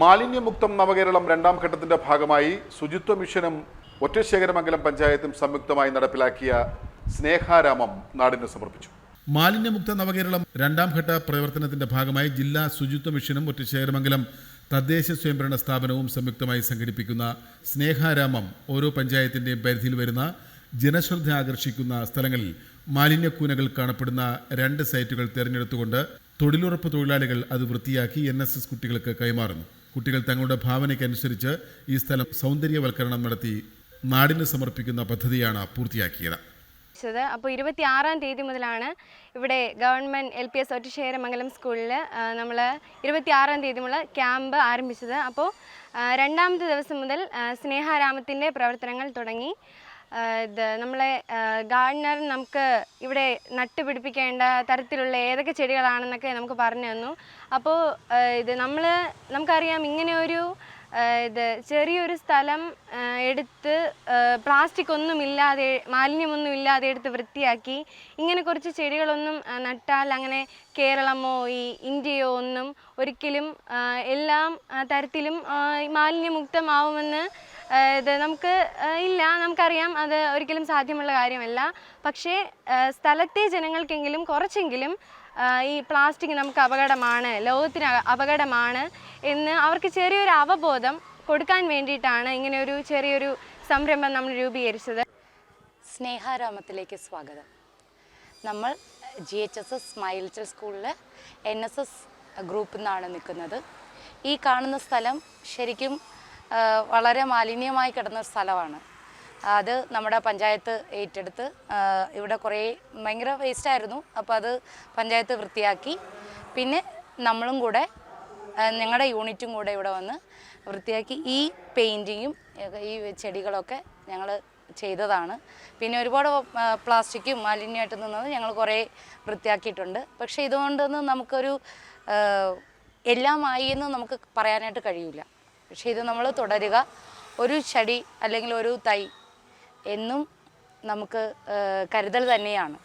മാലിന്യമുക്തം നവകേരളം രണ്ടാം ഘട്ടത്തിന്റെ ഭാഗമായി ശുചിത്വ മിഷനും ഒറ്റശേഖരമംഗലം പഞ്ചായത്തും സംയുക്തമായി നടപ്പിലാക്കിയ സ്നേഹാരാമം നാടിന് സമർപ്പിച്ചു. മാലിന്യമുക്ത നവകേരളം രണ്ടാം ഘട്ട പ്രവർത്തനത്തിന്റെ ഭാഗമായി ജില്ലാ ശുചിത്വ മിഷനും ഒറ്റശേഖരമംഗലം തദ്ദേശ സ്വയംഭരണ സ്ഥാപനവും സംയുക്തമായി സംഘടിപ്പിക്കുന്ന സ്നേഹാരാമം ഓരോ പഞ്ചായത്തിന്റെയും പരിധിയിൽ വരുന്ന ജനശ്രദ്ധ ആകർഷിക്കുന്ന സ്ഥലങ്ങളിൽ മാലിന്യക്കൂനകൾ കാണപ്പെടുന്ന രണ്ട് സൈറ്റുകൾ തിരഞ്ഞെടുത്തുകൊണ്ട് തൊഴിലുറപ്പ് തൊഴിലാളികൾ അത് വൃത്തിയാക്കി എൻ കുട്ടികൾക്ക് കൈമാറുന്നു. കുട്ടികൾ തങ്ങളുടെ ഭാവനയ്ക്കനുസരിച്ച് ഈ സ്ഥലം സൗന്ദര്യവൽക്കരണം നടത്തി നാടിന് സമർപ്പിക്കുന്ന പദ്ധതിയാണ് പൂർത്തിയാക്കിയത്. ത് അപ്പോൾ ഇരുപത്തി ആറാം തീയതി മുതലാണ് ഇവിടെ government L P S Ottasekharamangalam സ്കൂളിൽ നമ്മൾ ഇരുപത്തി ആറാം തീയതി മുതൽ ക്യാമ്പ് ആരംഭിച്ചത്. അപ്പോൾ രണ്ടാമത്തെ ദിവസം മുതൽ സ്നേഹാരാമത്തിന്റെ പ്രവർത്തനങ്ങൾ തുടങ്ങി. ഇത് നമ്മളെ ഗാർഡനർ നമുക്ക് ഇവിടെ നട്ടുപിടിപ്പിക്കേണ്ട തരത്തിലുള്ള ഏതൊക്കെ ചെടികളാണെന്നൊക്കെ നമുക്ക് പറഞ്ഞു തന്നു. അപ്പോൾ ഇത് നമ്മൾ നമുക്കറിയാം ഇങ്ങനെ ഒരു ഇത് ചെറിയൊരു സ്ഥലം എടുത്ത് പ്ലാസ്റ്റിക് ഒന്നും ഇല്ലാതെ മാലിന്യമൊന്നും ഇല്ലാതെ എടുത്ത് വൃത്തിയാക്കി ഇങ്ങനെ കുറച്ച് ചെടികളൊന്നും നട്ടാൽ അങ്ങനെ കേരളമോ ഈ ഇന്ത്യയോ ഒന്നും ഒരിക്കലും എല്ലാം തരത്തിലും മാലിന്യമുക്തമാവുമെന്ന് ഇത് നമുക്ക് ഇല്ല നമുക്കറിയാം അത് ഒരിക്കലും സാധ്യമുള്ള കാര്യമല്ല. പക്ഷേ സ്ഥലത്തെ ജനങ്ങൾക്കെങ്കിലും കുറച്ചെങ്കിലും ഈ പ്ലാസ്റ്റിക് നമുക്ക് അപകടമാണ് ലോകത്തിന് അപകടമാണ് എന്ന് അവർക്ക് ചെറിയൊരു അവബോധം കൊടുക്കാൻ വേണ്ടിയിട്ടാണ് ഇങ്ങനെ ഒരു ചെറിയൊരു സംരംഭം നമ്മൾ രൂപീകരിച്ചത്. സ്നേഹാരാമത്തിലേക്ക് സ്വാഗതം. നമ്മൾ ജി എച്ച് എസ് എസ് സ്മൈൽച്ചൽ സ്കൂളിൽ എൻ എസ് എസ് ഗ്രൂപ്പിൽ നിന്നാണ് നിൽക്കുന്നത്. ഈ കാണുന്ന സ്ഥലം ശരിക്കും വളരെ മാലിന്യമായി കിടന്ന ഒരു സ്ഥലമാണ്. അത് നമ്മുടെ പഞ്ചായത്ത് ഏറ്റെടുത്ത് ഇവിടെ കുറേ ഭയങ്കര വേസ്റ്റായിരുന്നു അപ്പോൾ അത് പഞ്ചായത്ത് വൃത്തിയാക്കി. പിന്നെ നമ്മളും കൂടെ ഞങ്ങളുടെ യൂണിറ്റും കൂടെ ഇവിടെ വന്ന് വൃത്തിയാക്കി ഈ പെയിന്റിങ്ങും ഈ ചെടികളൊക്കെ ഞങ്ങൾ ചെയ്തതാണ്. പിന്നെ ഒരുപാട് പ്ലാസ്റ്റിക്കും മാലിന്യമായിട്ട് നിന്നത് ഞങ്ങൾ കുറേ വൃത്തിയാക്കിയിട്ടുണ്ട്. പക്ഷേ ഇതുകൊണ്ടൊന്നും നമുക്കൊരു എല്ലാമായി എന്ന് നമുക്ക് പറയാനായിട്ട് കഴിയില്ല പക്ഷേ ഇത് നമ്മൾ തുടരുക. ഒരു ചെടി അല്ലെങ്കിൽ ഒരു തൈ എന്നും നമുക്ക് കരുതൽ തന്നെയാണ്.